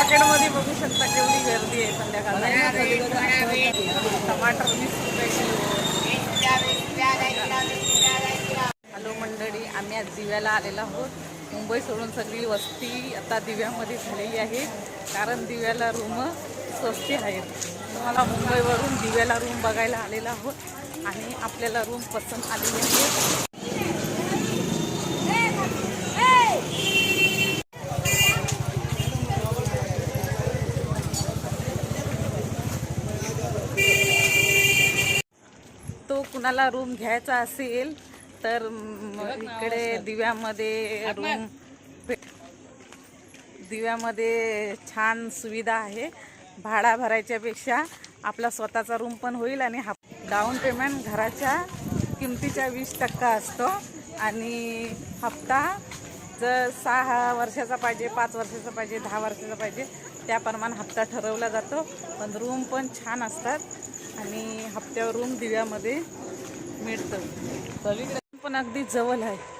मार्केटमध्ये बघू शकता केवढी गर्दी आहे संध्याकाळला. टमाटर वीस रुपये किलो. हॅलो मंडळी आम्ही आज दिव्याला आलेलो आहोत. मुंबई सोडून सगळी वस्ती आता दिव्यामध्ये झालेली आहे. कारण दिव्याला रूम स्वस्ती आहेत. तुम्हाला मुंबईवरून दिव्याला रूम बघायला आलेलो आहोत. आणि आपल्याला रूम पसंत आलेली आहे. तो कुणाला रूम घ्यायचा असेल तर इकडे दिव्यामध्ये रूम दिव्यामध्ये छान सुविधा आहे. भाडा भरायच्यापेक्षा आपला स्वतःचा रूम पण होईल आणि हा डाऊन पेमेंट घराच्या किमतीच्या वीस टक्का असतो. आणि हप्ता जर सहा वर्षाचा पाहिजे पाच वर्षाचा पाहिजे दहा वर्षाचा पाहिजे त्याप्रमाणे हप्ता ठरवला जातो. पण रूम पण छान असतात. आणि हप्त्यावरून दिव्यामध्ये मिळतं. पण अगदी जवळ आहे.